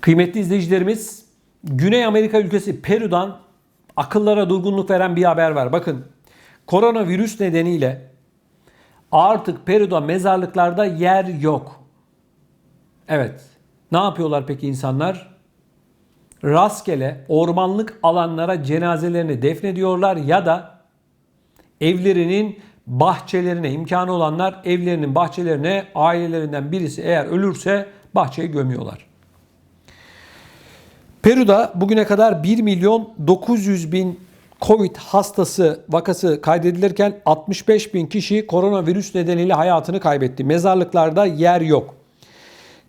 Kıymetli izleyicilerimiz, Güney Amerika ülkesi Peru'dan akıllara durgunluk veren bir haber var. Bakın, koronavirüs nedeniyle artık Peru'da mezarlıklarda yer yok. Evet. Ne yapıyorlar peki insanlar? Rastgele ormanlık alanlara cenazelerini defnediyorlar ya da evlerinin bahçelerine imkanı olanlar evlerinin bahçelerine ailelerinden birisi eğer ölürse bahçeye gömüyorlar. Peru'da bugüne kadar 1 milyon 900 bin Covid hastası vakası kaydedilirken 65 bin kişi koronavirüs nedeniyle hayatını kaybetti. Mezarlıklarda yer yok.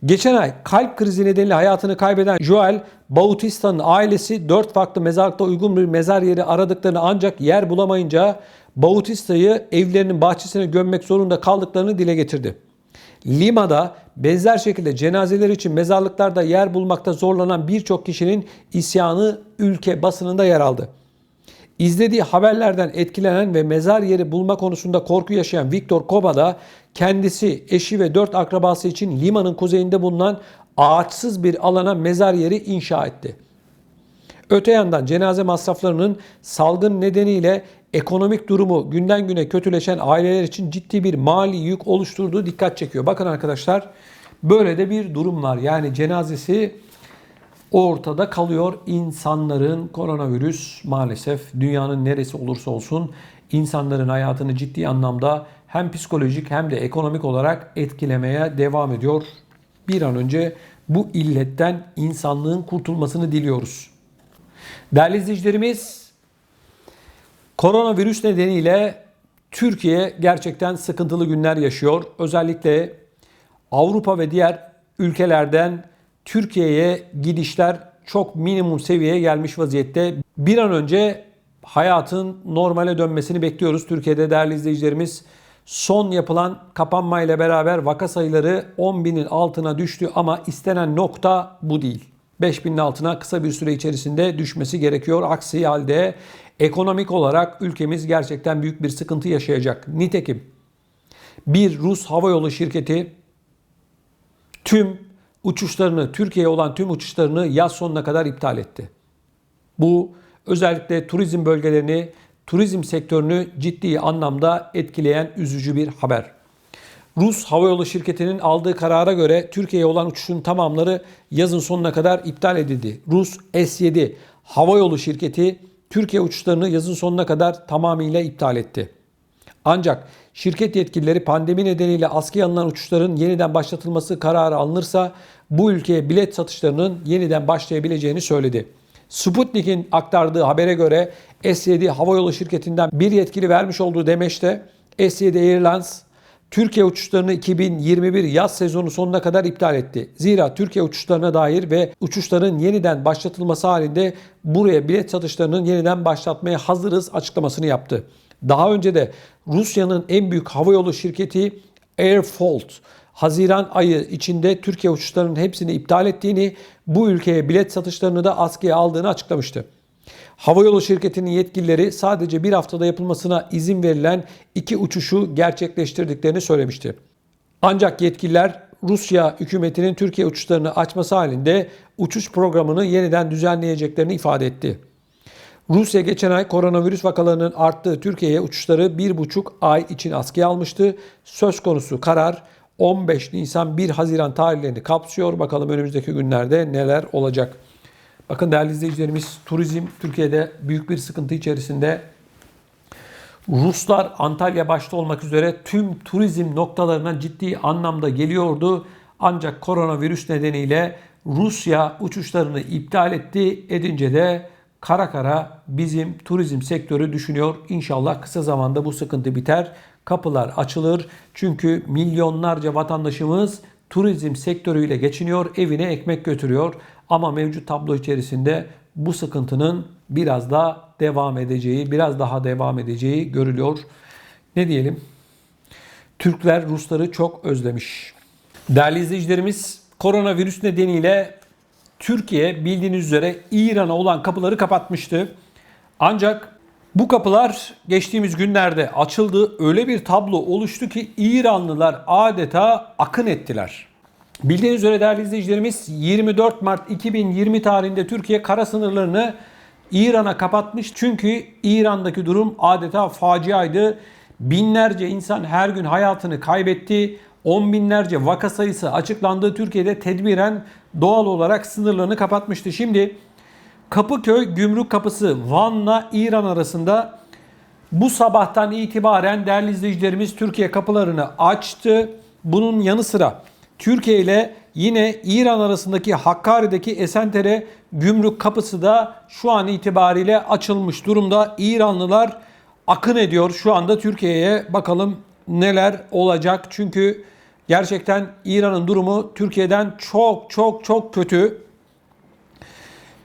Geçen ay kalp krizi nedeniyle hayatını kaybeden Joel Bautista'nın ailesi 4 farklı mezarlıkta uygun bir mezar yeri aradıklarını ancak yer bulamayınca Bautista'yı evlerinin bahçesine gömmek zorunda kaldıklarını dile getirdi. Lima'da benzer şekilde cenazeler için mezarlıklarda yer bulmakta zorlanan birçok kişinin isyanı ülke basınında yer aldı. İzlediği haberlerden etkilenen ve mezar yeri bulma konusunda korku yaşayan Victor Koba da kendisi, eşi ve dört akrabası için Lima'nın kuzeyinde bulunan ağaçsız bir alana mezar yeri inşa etti. Öte yandan cenaze masraflarının salgın nedeniyle ekonomik durumu günden güne kötüleşen aileler için ciddi bir mali yük oluşturduğu dikkat çekiyor. Bakın arkadaşlar böyle de bir durum var. Yani cenazesi ortada kalıyor insanların koronavirüs maalesef dünyanın neresi olursa olsun insanların hayatını ciddi anlamda hem psikolojik hem de ekonomik olarak etkilemeye devam ediyor. Bir an önce bu illetten insanlığın kurtulmasını diliyoruz. Değerli izleyicilerimiz, koronavirüs nedeniyle Türkiye gerçekten sıkıntılı günler yaşıyor. Özellikle Avrupa ve diğer ülkelerden Türkiye'ye gidişler çok minimum seviyeye gelmiş vaziyette. Bir an önce hayatın normale dönmesini bekliyoruz. Türkiye'de değerli izleyicilerimiz son yapılan kapanmayla beraber vaka sayıları 10 binin altına düştü ama istenen nokta bu değil. 5000'in altına kısa bir süre içerisinde düşmesi gerekiyor. Aksi halde ekonomik olarak ülkemiz gerçekten büyük bir sıkıntı yaşayacak. Nitekim bir Rus havayolu şirketi tüm uçuşlarını, Türkiye'ye olan tüm uçuşlarını yaz sonuna kadar iptal etti. Bu özellikle turizm bölgelerini, turizm sektörünü ciddi anlamda etkileyen üzücü bir haber. Rus havayolu şirketinin aldığı karara göre Türkiye'ye olan uçuşun tamamları yazın sonuna kadar iptal edildi. Rus S7 havayolu şirketi Türkiye uçuşlarını yazın sonuna kadar tamamıyla iptal etti. Ancak şirket yetkilileri pandemi nedeniyle askıya alınan uçuşların yeniden başlatılması kararı alınırsa bu ülkeye bilet satışlarının yeniden başlayabileceğini söyledi. Sputnik'in aktardığı habere göre S7 havayolu şirketinden bir yetkili vermiş olduğu demeçte S7 Airlines Türkiye uçuşlarını 2021 yaz sezonu sonuna kadar iptal etti. Zira Türkiye uçuşlarına dair ve uçuşların yeniden başlatılması halinde buraya bilet satışlarının yeniden başlatmaya hazırız açıklamasını yaptı. Daha önce de Rusya'nın en büyük havayolu şirketi Airfault Haziran ayı içinde Türkiye uçuşlarının hepsini iptal ettiğini, bu ülkeye bilet satışlarını da askıya aldığını açıklamıştı. Havayolu şirketinin yetkilileri sadece bir haftada yapılmasına izin verilen iki uçuşu gerçekleştirdiklerini söylemişti. Ancak yetkililer Rusya hükümetinin Türkiye uçuşlarını açması halinde uçuş programını yeniden düzenleyeceklerini ifade etti. Rusya geçen ay koronavirüs vakalarının arttığı Türkiye'ye uçuşları bir buçuk ay için askıya almıştı. Söz konusu karar 15 Nisan 1 Haziran tarihlerini kapsıyor. Bakalım önümüzdeki günlerde neler olacak. Bakın değerli izleyicilerimiz turizm Türkiye'de büyük bir sıkıntı içerisinde. Ruslar Antalya başta olmak üzere tüm turizm noktalarına ciddi anlamda geliyordu. Ancak koronavirüs nedeniyle Rusya uçuşlarını iptal etti. Edince de kara kara bizim turizm sektörü düşünüyor. İnşallah kısa zamanda bu sıkıntı biter. Kapılar açılır. Çünkü milyonlarca vatandaşımız turizm sektörüyle geçiniyor, evine ekmek götürüyor. Ama mevcut tablo içerisinde bu sıkıntının biraz daha devam edeceği, biraz daha devam edeceği görülüyor. Ne diyelim? Türkler Rusları çok özlemiş. Değerli izleyicilerimiz, koronavirüs nedeniyle Türkiye bildiğiniz üzere İran'a olan kapıları kapatmıştı. Ancak bu kapılar geçtiğimiz günlerde açıldı. Öyle bir tablo oluştu ki İranlılar adeta akın ettiler. Bildiğiniz üzere değerli izleyicilerimiz 24 Mart 2020 tarihinde Türkiye kara sınırlarını İran'a kapatmış. Çünkü İran'daki durum adeta faciaydı. Binlerce insan her gün hayatını kaybetti. On binlerce vaka sayısı açıklandı. Türkiye'de tedbiren doğal olarak sınırlarını kapatmıştı. Şimdi Kapıköy Gümrük Kapısı Van'la İran arasında bu sabahtan itibaren değerli izleyicilerimiz Türkiye kapılarını açtı. Bunun yanı sıra Türkiye ile yine İran arasındaki Hakkari'deki Esentere gümrük kapısı da şu an itibariyle açılmış durumda. İranlılar akın ediyor şu anda Türkiye'ye. Bakalım neler olacak. Çünkü gerçekten İran'ın durumu Türkiye'den çok çok çok kötü.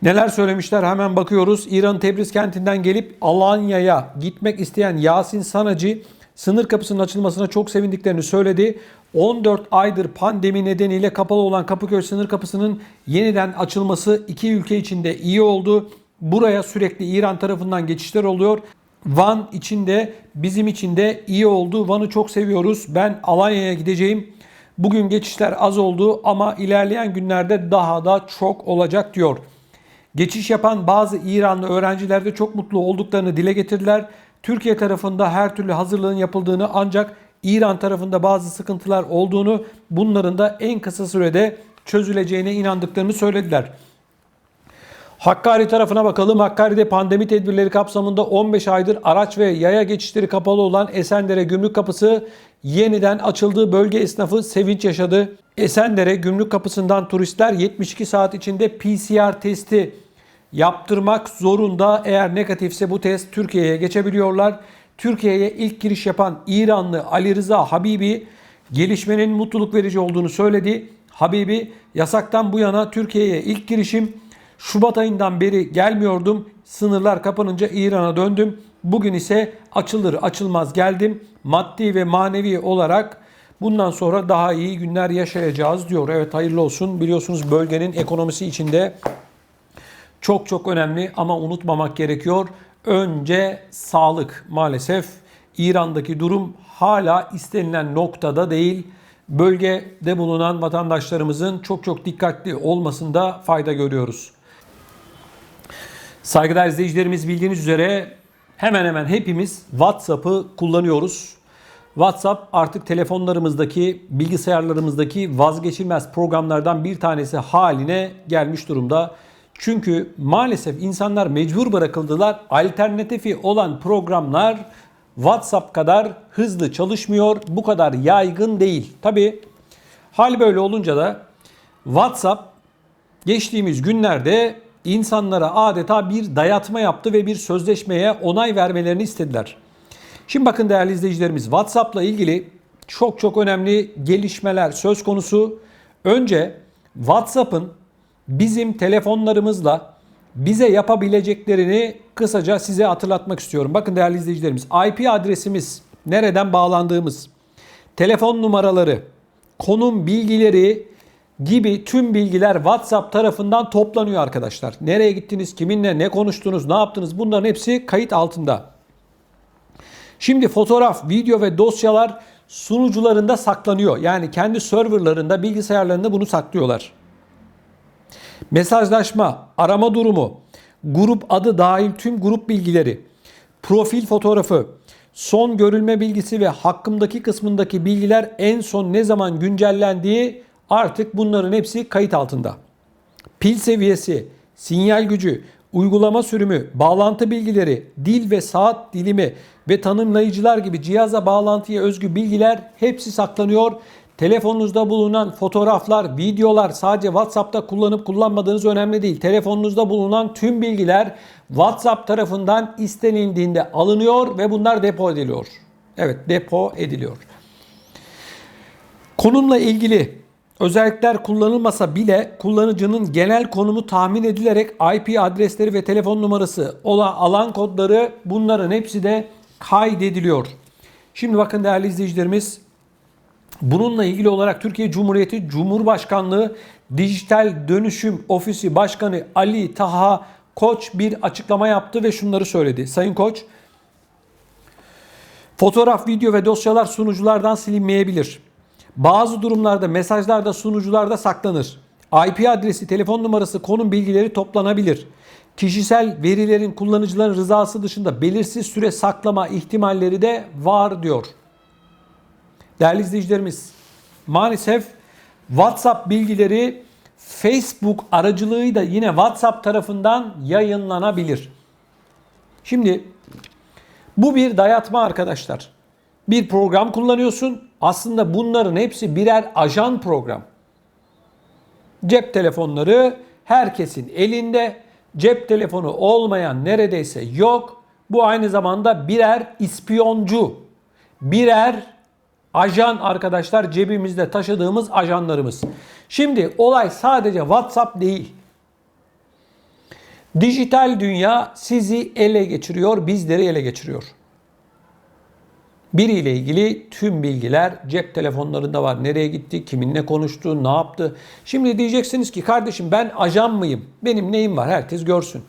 Neler söylemişler hemen bakıyoruz. İran Tebriz kentinden gelip Alanya'ya gitmek isteyen Yasin Sanacı sınır kapısının açılmasına çok sevindiklerini söyledi. 14 aydır pandemi nedeniyle kapalı olan Kapıköy sınır kapısının yeniden açılması iki ülke için de iyi oldu. Buraya sürekli İran tarafından geçişler oluyor. Van içinde bizim için de iyi oldu. Van'ı çok seviyoruz. Ben Alanya'ya gideceğim. Bugün geçişler az oldu ama ilerleyen günlerde daha da çok olacak diyor. Geçiş yapan bazı İranlı öğrenciler de çok mutlu olduklarını dile getirdiler. Türkiye tarafında her türlü hazırlığın yapıldığını ancak İran tarafında bazı sıkıntılar olduğunu bunların da en kısa sürede çözüleceğine inandıklarını söylediler. Hakkari tarafına bakalım. Hakkari'de pandemi tedbirleri kapsamında 15 aydır araç ve yaya geçişleri kapalı olan Esendere Gümrük Kapısı yeniden açıldığı bölge esnafı sevinç yaşadı. Esendere Gümrük Kapısı'ndan turistler 72 saat içinde PCR testi yaptırmak zorunda. Eğer negatifse bu test Türkiye'ye geçebiliyorlar. Türkiye'ye ilk giriş yapan İranlı Ali Rıza Habibi gelişmenin mutluluk verici olduğunu söyledi. Habibi yasaktan bu yana Türkiye'ye ilk girişim Şubat ayından beri gelmiyordum. Sınırlar kapanınca İran'a döndüm. Bugün ise açılır açılmaz geldim. Maddi ve manevi olarak bundan sonra daha iyi günler yaşayacağız diyor. Evet hayırlı olsun. Biliyorsunuz bölgenin ekonomisi içinde çok çok önemli ama unutmamak gerekiyor. Önce sağlık maalesef İran'daki durum hala istenilen noktada değil. Bölgede bulunan vatandaşlarımızın çok çok dikkatli olmasında fayda görüyoruz. Saygıdeğer izleyicilerimiz bildiğiniz üzere hemen hemen hepimiz WhatsApp'ı kullanıyoruz. WhatsApp artık telefonlarımızdaki, bilgisayarlarımızdaki vazgeçilmez programlardan bir tanesi haline gelmiş durumda. Çünkü maalesef insanlar mecbur bırakıldılar. Alternatifi olan programlar WhatsApp kadar hızlı çalışmıyor, bu kadar yaygın değil. Tabi hal böyle olunca da WhatsApp geçtiğimiz günlerde insanlara adeta bir dayatma yaptı ve bir sözleşmeye onay vermelerini istediler. Şimdi bakın değerli izleyicilerimiz WhatsApp'la ilgili çok çok önemli gelişmeler söz konusu. Önce WhatsApp'ın bizim telefonlarımızla bize yapabileceklerini kısaca size hatırlatmak istiyorum. Bakın değerli izleyicilerimiz IP adresimiz, nereden bağlandığımız, telefon numaraları, konum bilgileri gibi tüm bilgiler WhatsApp tarafından toplanıyor arkadaşlar. Nereye gittiniz, kiminle, ne konuştunuz, ne yaptınız bunların hepsi kayıt altında. Şimdi fotoğraf, video ve dosyalar sunucularında saklanıyor. Yani kendi serverlarında, bilgisayarlarında bunu saklıyorlar. Mesajlaşma, arama durumu, grup adı dahil tüm grup bilgileri, profil fotoğrafı, son görülme bilgisi ve hakkımdaki kısmındaki bilgiler en son ne zaman güncellendiği artık bunların hepsi kayıt altında. Pil seviyesi, sinyal gücü, uygulama sürümü, bağlantı bilgileri, dil ve saat dilimi ve tanımlayıcılar gibi cihaza bağlantıya özgü bilgiler hepsi saklanıyor Telefonunuzda bulunan fotoğraflar, videolar sadece WhatsApp'ta kullanıp kullanmadığınız önemli değil. Telefonunuzda bulunan tüm bilgiler WhatsApp tarafından istenildiğinde alınıyor ve bunlar depo ediliyor. Evet, depo ediliyor. Konumla ilgili özellikler kullanılmasa bile kullanıcının genel konumu tahmin edilerek IP adresleri ve telefon numarası olan alan kodları bunların hepsi de kaydediliyor. Şimdi bakın değerli izleyicilerimiz Bununla ilgili olarak Türkiye Cumhuriyeti Cumhurbaşkanlığı Dijital Dönüşüm Ofisi Başkanı Ali Taha Koç bir açıklama yaptı ve şunları söyledi. Sayın Koç, fotoğraf, video ve dosyalar sunuculardan silinmeyebilir. Bazı durumlarda mesajlarda sunucularda saklanır. IP adresi, telefon numarası, konum bilgileri toplanabilir. Kişisel verilerin kullanıcıların rızası dışında belirsiz süre saklama ihtimalleri de var diyor. Değerli izleyicilerimiz, maalesef WhatsApp bilgileri Facebook aracılığıyla yine WhatsApp tarafından yayınlanabilir. Şimdi bu bir dayatma arkadaşlar. Bir program kullanıyorsun. Aslında bunların hepsi birer ajan program. Cep telefonları herkesin elinde. Cep telefonu olmayan neredeyse yok. Bu aynı zamanda birer ispiyoncu, birer ajan arkadaşlar cebimizde taşıdığımız ajanlarımız. Şimdi olay sadece WhatsApp değil. Dijital dünya sizi ele geçiriyor, bizleri ele geçiriyor. Biriyle ilgili tüm bilgiler cep telefonlarında var. Nereye gitti, kiminle konuştu, ne yaptı. Şimdi diyeceksiniz ki kardeşim ben ajan mıyım? Benim neyim var? Herkes görsün.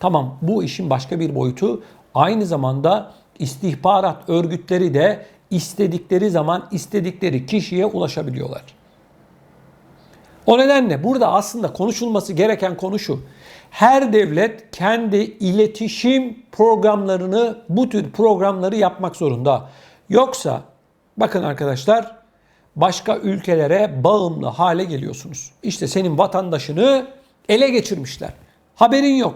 Tamam bu işin başka bir boyutu. Aynı zamanda istihbarat örgütleri de istedikleri zaman istedikleri kişiye ulaşabiliyorlar. O nedenle burada aslında konuşulması gereken konu şu. Her devlet kendi iletişim programlarını, bu tür programları yapmak zorunda. Yoksa bakın arkadaşlar başka ülkelere bağımlı hale geliyorsunuz. İşte senin vatandaşını ele geçirmişler. Haberin yok.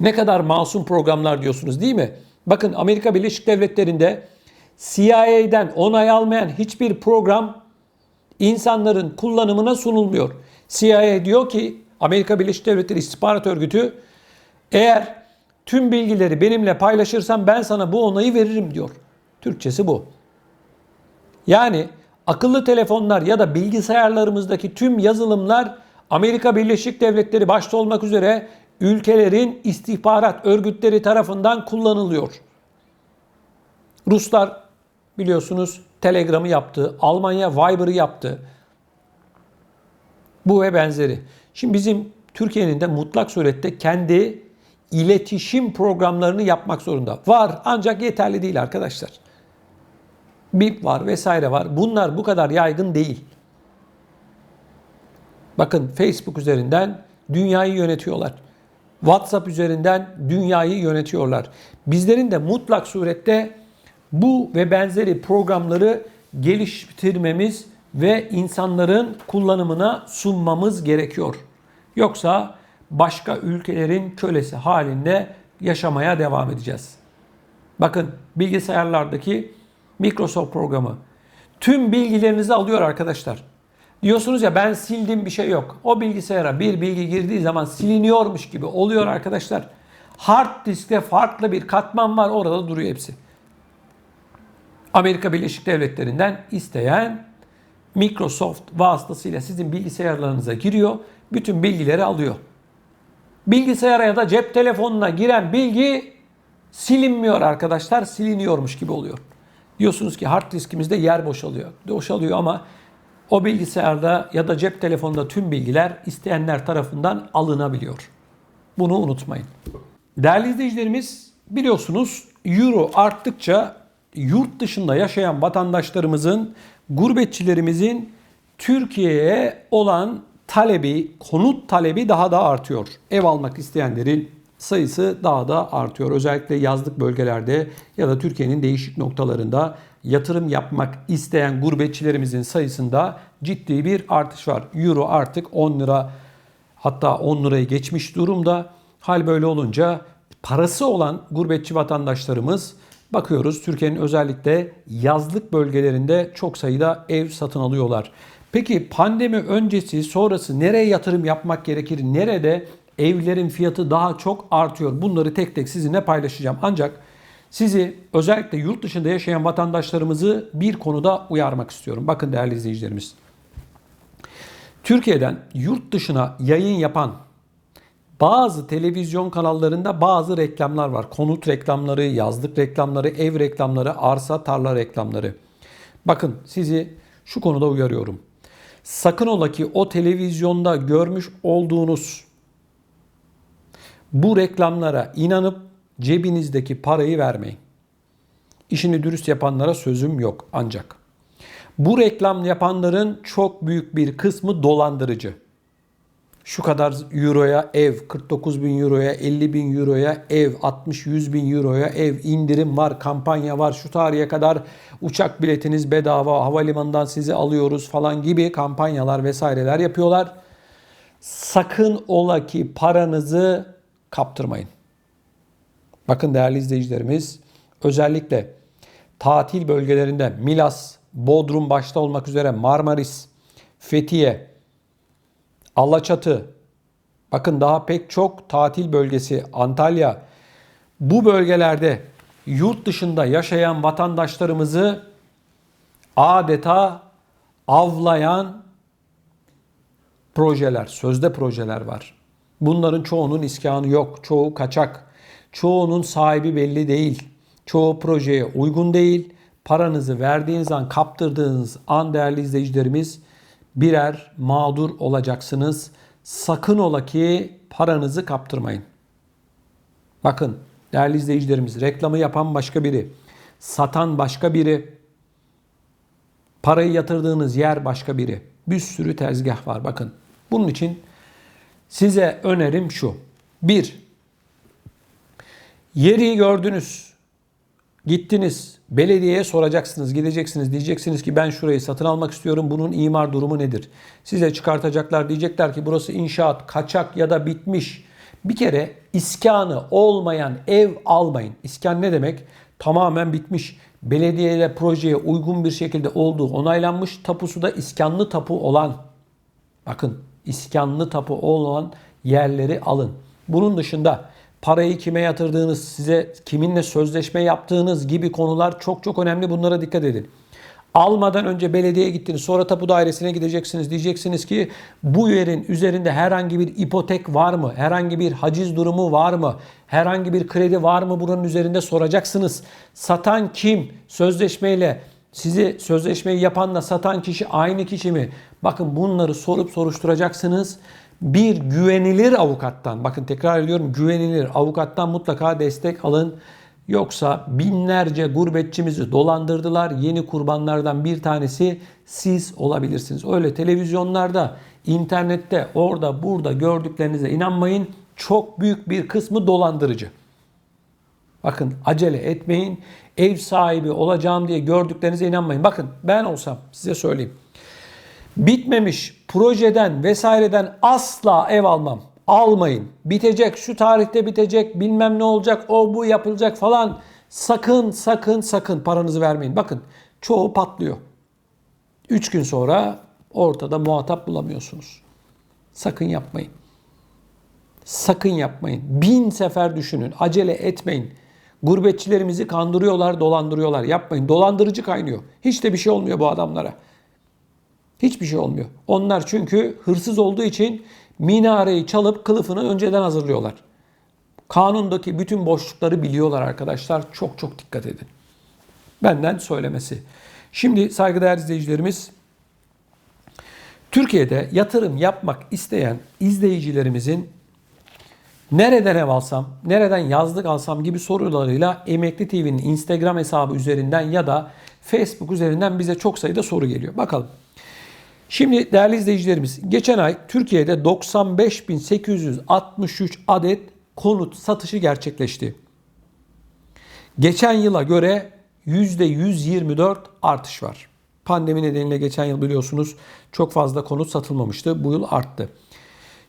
Ne kadar masum programlar diyorsunuz değil mi? Bakın Amerika Birleşik Devletleri'nde CIA'den onay almayan hiçbir program insanların kullanımına sunulmuyor. CIA diyor ki Amerika Birleşik Devletleri İstihbarat Örgütü eğer tüm bilgileri benimle paylaşırsan ben sana bu onayı veririm diyor. Türkçesi bu. Yani akıllı telefonlar ya da bilgisayarlarımızdaki tüm yazılımlar Amerika Birleşik Devletleri başta olmak üzere ülkelerin istihbarat örgütleri tarafından kullanılıyor. Ruslar biliyorsunuz Telegram'ı yaptı, Almanya Viber'ı yaptı. Bu ve benzeri. Şimdi bizim Türkiye'nin de mutlak surette kendi iletişim programlarını yapmak zorunda. Var ancak yeterli değil arkadaşlar. BIP var vesaire var. Bunlar bu kadar yaygın değil. Bakın Facebook üzerinden dünyayı yönetiyorlar. WhatsApp üzerinden dünyayı yönetiyorlar. Bizlerin de mutlak surette bu ve benzeri programları geliştirmemiz ve insanların kullanımına sunmamız gerekiyor. Yoksa başka ülkelerin kölesi halinde yaşamaya devam edeceğiz. Bakın bilgisayarlardaki Microsoft programı tüm bilgilerinizi alıyor arkadaşlar. Diyorsunuz ya ben sildim bir şey yok. O bilgisayara bir bilgi girdiği zaman siliniyormuş gibi oluyor arkadaşlar. Hard diskte farklı bir katman var orada duruyor hepsi. Amerika Birleşik Devletleri'nden isteyen Microsoft vasıtasıyla sizin bilgisayarlarınıza giriyor. Bütün bilgileri alıyor. Bilgisayara ya da cep telefonuna giren bilgi silinmiyor arkadaşlar. Siliniyormuş gibi oluyor. Diyorsunuz ki hard diskimizde yer boşalıyor. Boşalıyor ama o bilgisayarda ya da cep telefonunda tüm bilgiler isteyenler tarafından alınabiliyor. Bunu unutmayın. Değerli izleyicilerimiz biliyorsunuz euro arttıkça yurt dışında yaşayan vatandaşlarımızın, gurbetçilerimizin Türkiye'ye olan talebi, konut talebi daha da artıyor. Ev almak isteyenlerin sayısı daha da artıyor. Özellikle yazlık bölgelerde ya da Türkiye'nin değişik noktalarında yatırım yapmak isteyen gurbetçilerimizin sayısında ciddi bir artış var. Euro artık 10 lira hatta 10 lirayı geçmiş durumda. Hal böyle olunca parası olan gurbetçi vatandaşlarımız bakıyoruz Türkiye'nin özellikle yazlık bölgelerinde çok sayıda ev satın alıyorlar. Peki pandemi öncesi sonrası nereye yatırım yapmak gerekir? Nerede evlerin fiyatı daha çok artıyor? Bunları tek tek sizinle paylaşacağım. Ancak sizi özellikle yurt dışında yaşayan vatandaşlarımızı bir konuda uyarmak istiyorum. Bakın değerli izleyicilerimiz. Türkiye'den yurt dışına yayın yapan bazı televizyon kanallarında bazı reklamlar var. Konut reklamları, yazlık reklamları, ev reklamları, arsa, tarla reklamları. Bakın sizi şu konuda uyarıyorum. Sakın ola ki o televizyonda görmüş olduğunuz bu reklamlara inanıp cebinizdeki parayı vermeyin. İşini dürüst yapanlara sözüm yok ancak. Bu reklam yapanların çok büyük bir kısmı dolandırıcı. Şu kadar euroya ev, 49 bin euroya, 50 bin euroya ev, 60-100 bin euroya ev, indirim var, kampanya var, şu tarihe kadar uçak biletiniz bedava, havalimanından sizi alıyoruz falan gibi kampanyalar vesaireler yapıyorlar. Sakın ola ki paranızı kaptırmayın. Bakın değerli izleyicilerimiz özellikle tatil bölgelerinde Milas, Bodrum başta olmak üzere Marmaris, Fethiye, Alaçatı, bakın daha pek çok tatil bölgesi Antalya bu bölgelerde yurt dışında yaşayan vatandaşlarımızı adeta avlayan projeler, sözde projeler var. Bunların çoğunun iskanı yok, çoğu kaçak, çoğunun sahibi belli değil, çoğu projeye uygun değil. Paranızı verdiğiniz an, kaptırdığınız an değerli izleyicilerimiz birer mağdur olacaksınız. Sakın ola ki paranızı kaptırmayın. Bakın değerli izleyicilerimiz reklamı yapan başka biri, satan başka biri, parayı yatırdığınız yer başka biri. Bir sürü tezgah var bakın. Bunun için size önerim şu. Bir, yeri gördünüz, gittiniz, belediyeye soracaksınız, gideceksiniz, diyeceksiniz ki ben şurayı satın almak istiyorum, bunun imar durumu nedir? Size çıkartacaklar, diyecekler ki burası inşaat, kaçak ya da bitmiş. Bir kere iskanı olmayan ev almayın. İskan ne demek? Tamamen bitmiş. Belediyeyle projeye uygun bir şekilde olduğu onaylanmış. Tapusu da iskanlı tapu olan. Bakın iskanlı tapu olan yerleri alın. Bunun dışında parayı kime yatırdığınız, size kiminle sözleşme yaptığınız gibi konular çok çok önemli. Bunlara dikkat edin. Almadan önce belediyeye gittiniz. Sonra tapu dairesine gideceksiniz. Diyeceksiniz ki bu yerin üzerinde herhangi bir ipotek var mı? Herhangi bir haciz durumu var mı? Herhangi bir kredi var mı? Buranın üzerinde soracaksınız. Satan kim? Sözleşmeyle sizi sözleşmeyi yapanla satan kişi aynı kişi mi? Bakın bunları sorup soruşturacaksınız. Bir güvenilir avukattan, bakın tekrar ediyorum güvenilir avukattan mutlaka destek alın. Yoksa binlerce gurbetçimizi dolandırdılar. Yeni kurbanlardan bir tanesi siz olabilirsiniz. Öyle televizyonlarda, internette, orada, burada gördüklerinize inanmayın. Çok büyük bir kısmı dolandırıcı. Bakın acele etmeyin. Ev sahibi olacağım diye gördüklerinize inanmayın. Bakın ben olsam size söyleyeyim. Bitmemiş projeden vesaireden asla ev almam. Almayın. Bitecek şu tarihte bitecek bilmem ne olacak o bu yapılacak falan. Sakın sakın sakın paranızı vermeyin. Bakın çoğu patlıyor. 3 gün sonra ortada muhatap bulamıyorsunuz. Sakın yapmayın. Sakın yapmayın. Bin sefer düşünün. Acele etmeyin. Gurbetçilerimizi kandırıyorlar, dolandırıyorlar. Yapmayın. Dolandırıcı kaynıyor. Hiç de bir şey olmuyor bu adamlara. Hiçbir şey olmuyor. Onlar çünkü hırsız olduğu için minareyi çalıp kılıfını önceden hazırlıyorlar. Kanundaki bütün boşlukları biliyorlar arkadaşlar. Çok çok dikkat edin. Benden söylemesi. Şimdi saygıdeğer izleyicilerimiz Türkiye'de yatırım yapmak isteyen izleyicilerimizin nereden ev alsam, nereden yazlık alsam gibi sorularıyla Emekli TV'nin Instagram hesabı üzerinden ya da Facebook üzerinden bize çok sayıda soru geliyor. Bakalım. Şimdi değerli izleyicilerimiz geçen ay Türkiye'de 95.863 adet konut satışı gerçekleşti. Geçen yıla göre %124 artış var. Pandemi nedeniyle geçen yıl biliyorsunuz çok fazla konut satılmamıştı. Bu yıl arttı.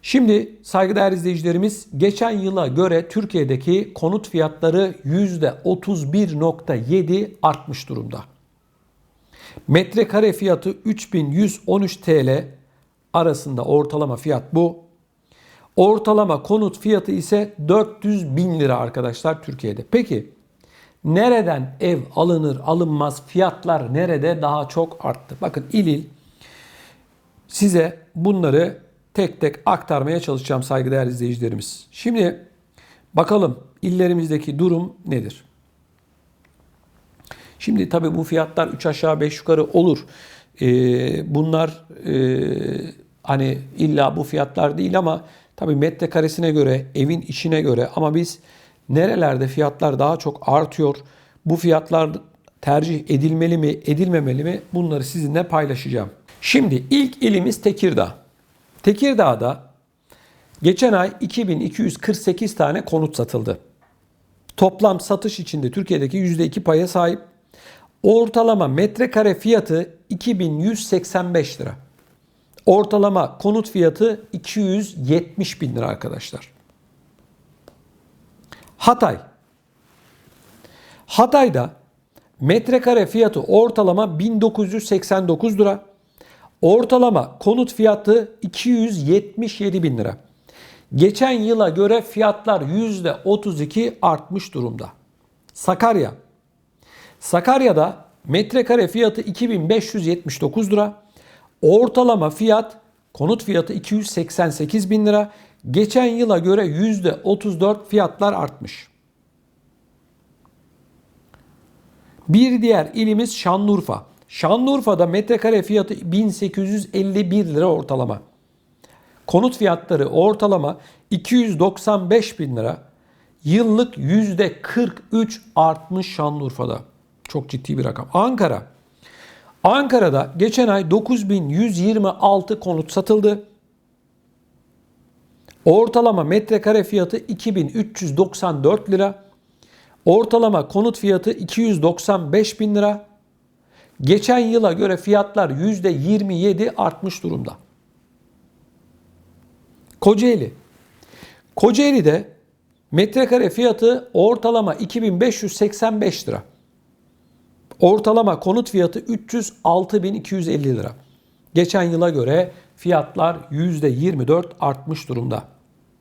Şimdi saygıdeğer izleyicilerimiz geçen yıla göre Türkiye'deki konut fiyatları %31.7 artmış durumda. Metrekare fiyatı 3113 TL arasında ortalama fiyat bu. Ortalama konut fiyatı ise 400 bin lira arkadaşlar Türkiye'de. Peki nereden ev alınır alınmaz fiyatlar nerede daha çok arttı? Bakın il il size bunları tek tek aktarmaya çalışacağım saygıdeğer izleyicilerimiz. Şimdi bakalım illerimizdeki durum nedir? Şimdi tabii bu fiyatlar 3 aşağı 5 yukarı olur. Ee, bunlar e, hani illa bu fiyatlar değil ama tabii metrekaresine göre, evin içine göre ama biz nerelerde fiyatlar daha çok artıyor? Bu fiyatlar tercih edilmeli mi, edilmemeli mi bunları sizinle paylaşacağım. Şimdi ilk ilimiz Tekirdağ. Tekirdağ'da geçen ay 2248 tane konut satıldı. Toplam satış içinde Türkiye'deki %2 paya sahip. Ortalama metrekare fiyatı 2185 lira. Ortalama konut fiyatı 270 bin lira arkadaşlar. Hatay. Hatay'da metrekare fiyatı ortalama 1989 lira. Ortalama konut fiyatı 277 bin lira. Geçen yıla göre fiyatlar %32 artmış durumda. Sakarya. Sakarya'da metrekare fiyatı 2579 lira. Ortalama fiyat konut fiyatı 288 bin lira. Geçen yıla göre %34 fiyatlar artmış. Bir diğer ilimiz Şanlıurfa. Şanlıurfa'da metrekare fiyatı 1851 lira ortalama. Konut fiyatları ortalama 295 bin lira. Yıllık %43 artmış Şanlıurfa'da. Çok ciddi bir rakam. Ankara. Ankara'da geçen ay 9126 konut satıldı. Ortalama metrekare fiyatı 2394 lira. Ortalama konut fiyatı 295 bin lira. Geçen yıla göre fiyatlar %27 artmış durumda. Kocaeli. Kocaeli'de metrekare fiyatı ortalama 2585 lira. Ortalama konut fiyatı 306.250 lira. Geçen yıla göre fiyatlar %24 artmış durumda.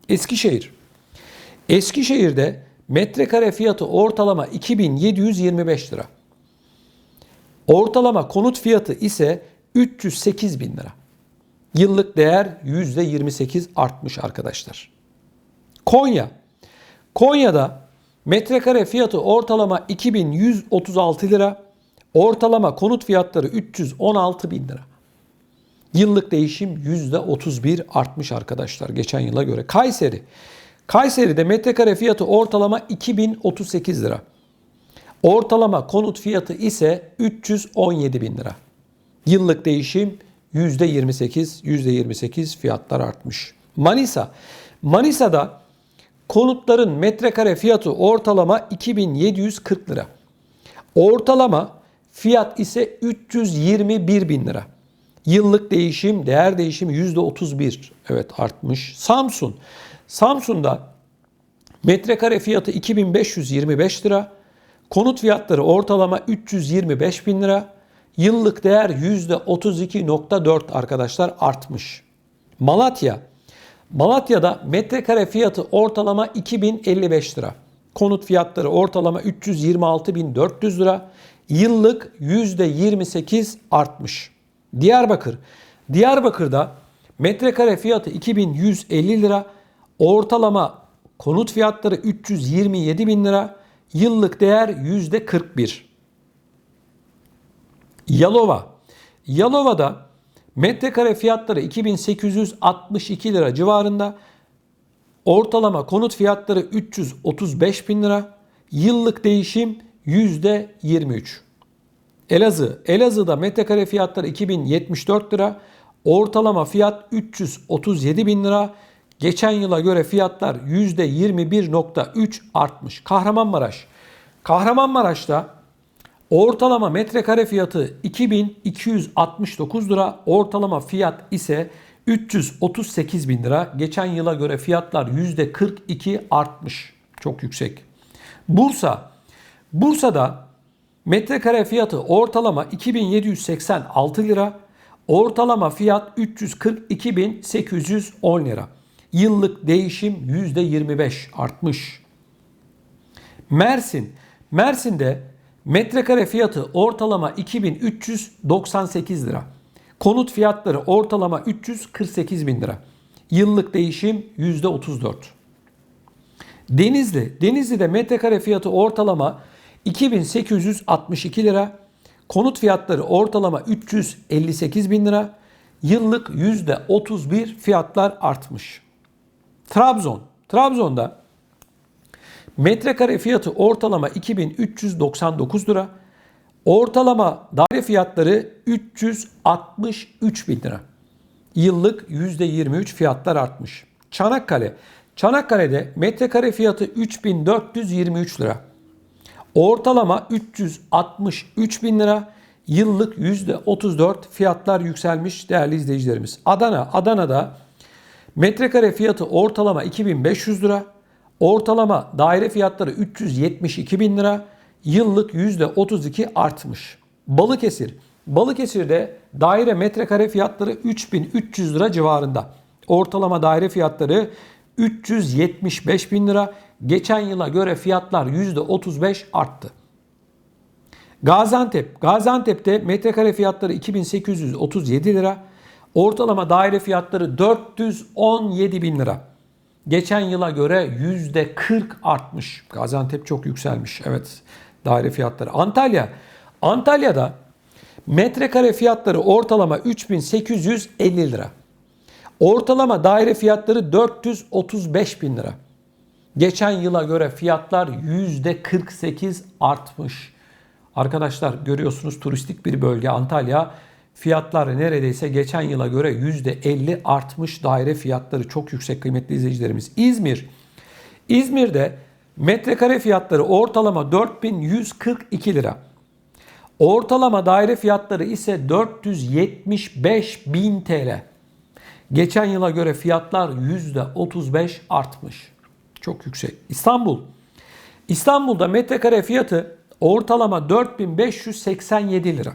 Eskişehir. Eskişehir'de metrekare fiyatı ortalama 2725 lira. Ortalama konut fiyatı ise 308 bin lira. Yıllık değer %28 artmış arkadaşlar. Konya. Konya'da metrekare fiyatı ortalama 2136 lira. Ortalama konut fiyatları 316 bin lira. Yıllık değişim %31 artmış arkadaşlar geçen yıla göre. Kayseri. Kayseri'de metrekare fiyatı ortalama 2038 lira. Ortalama konut fiyatı ise 317 bin lira. Yıllık değişim %28, %28 fiyatlar artmış. Manisa. Manisa'da konutların metrekare fiyatı ortalama 2740 lira. Ortalama fiyat ise 321 bin lira. Yıllık değişim, değer değişimi %31. Evet artmış. Samsun. Samsun'da metrekare fiyatı 2525 lira. Konut fiyatları ortalama 325 bin lira. Yıllık değer %32.4 arkadaşlar artmış. Malatya. Malatya'da metrekare fiyatı ortalama 2055 lira. Konut fiyatları ortalama 326.400 lira. Yıllık %28 artmış. Diyarbakır. Diyarbakır'da metrekare fiyatı 2150 lira. Ortalama konut fiyatları 327 bin lira. Yıllık değer %41. Yalova. Yalova'da metrekare fiyatları 2862 lira civarında. Ortalama konut fiyatları 335 bin lira. Yıllık değişim %23. Elazığ. Elazığ'da metrekare fiyatları 2074 lira. Ortalama fiyat 337 bin lira. Geçen yıla göre fiyatlar %21.3 artmış. Kahramanmaraş. Kahramanmaraş'ta ortalama metrekare fiyatı 2269 lira. Ortalama fiyat ise 338 bin lira. Geçen yıla göre fiyatlar %42 artmış. Çok yüksek. Bursa. Bursa'da metrekare fiyatı ortalama 2786 lira. Ortalama fiyat 342.810 lira. Yıllık değişim %25 artmış. Mersin. Mersin'de metrekare fiyatı ortalama 2398 lira. Konut fiyatları ortalama 348 bin lira. Yıllık değişim %34. Denizli. Denizli'de metrekare fiyatı ortalama 2862 lira. Konut fiyatları ortalama 358 bin lira. Yıllık %31 fiyatlar artmış. Trabzon. Trabzon'da metrekare fiyatı ortalama 2399 lira. Ortalama daire fiyatları 363 bin lira. Yıllık %23 fiyatlar artmış. Çanakkale. Çanakkale'de metrekare fiyatı 3423 lira. Ortalama 363 bin lira. Yıllık %34 fiyatlar yükselmiş değerli izleyicilerimiz. Adana. Adana'da metrekare fiyatı ortalama 2500 lira. Ortalama daire fiyatları 372 bin lira. Yıllık %32 artmış. Balıkesir. Balıkesir'de daire metrekare fiyatları 3300 lira civarında. Ortalama daire fiyatları 375 bin lira. Geçen yıla göre fiyatlar %35 arttı. Gaziantep. Gaziantep'te metrekare fiyatları 2837 lira. Ortalama daire fiyatları 417 bin lira. Geçen yıla göre %40 artmış. Gaziantep çok yükselmiş. Evet daire fiyatları. Antalya. Antalya'da metrekare fiyatları ortalama 3850 lira. Ortalama daire fiyatları 435 bin lira. Geçen yıla göre fiyatlar %48 artmış. Arkadaşlar görüyorsunuz turistik bir bölge Antalya. Fiyatlar neredeyse geçen yıla göre %50 artmış daire fiyatları çok yüksek kıymetli izleyicilerimiz. İzmir. İzmir'de metrekare fiyatları ortalama 4142 lira. Ortalama daire fiyatları ise 475 bin TL. Geçen yıla göre fiyatlar %35 artmış. Çok yüksek. İstanbul. İstanbul'da metrekare fiyatı ortalama 4587 lira.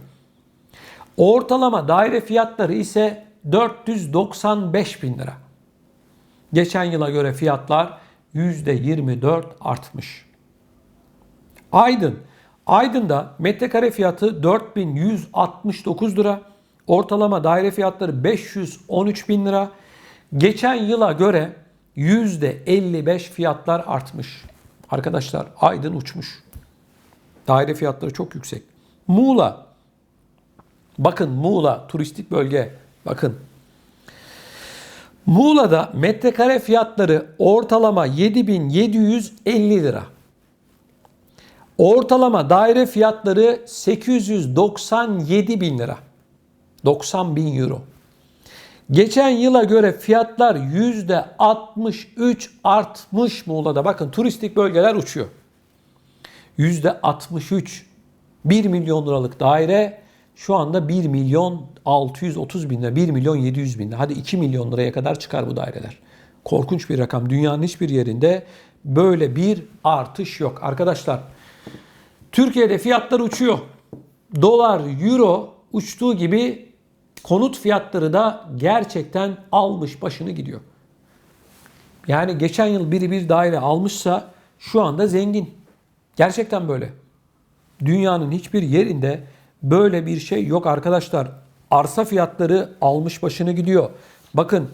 Ortalama daire fiyatları ise 495 bin lira. Geçen yıla göre fiyatlar %24 artmış. Aydın. Aydın'da metrekare fiyatı 4169 lira. Ortalama daire fiyatları 513 bin lira. Geçen yıla göre %55 fiyatlar artmış. Arkadaşlar Aydın uçmuş. Daire fiyatları çok yüksek. Muğla. Bakın Muğla turistik bölge. Bakın. Muğla'da metrekare fiyatları ortalama 7750 lira. Ortalama daire fiyatları 897 bin lira. 90 bin euro. Geçen yıla göre fiyatlar %63 artmış Muğla'da. Bakın turistik bölgeler uçuyor. %63. 1 milyon liralık daire şu anda 1 milyon 630 bin lira, 1 milyon 700 bin lira. Hadi 2 milyon liraya kadar çıkar bu daireler. Korkunç bir rakam. Dünyanın hiçbir yerinde böyle bir artış yok. Arkadaşlar Türkiye'de fiyatlar uçuyor. Dolar, euro uçtuğu gibi konut fiyatları da gerçekten almış başını gidiyor. Yani geçen yıl biri bir daire almışsa şu anda zengin. Gerçekten böyle. Dünyanın hiçbir yerinde böyle bir şey yok arkadaşlar. Arsa fiyatları almış başını gidiyor. Bakın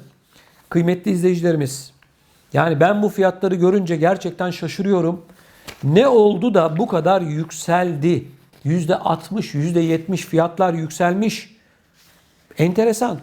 kıymetli izleyicilerimiz. Yani ben bu fiyatları görünce gerçekten şaşırıyorum. Ne oldu da bu kadar yükseldi? %60, %70 fiyatlar yükselmiş. Enteresan.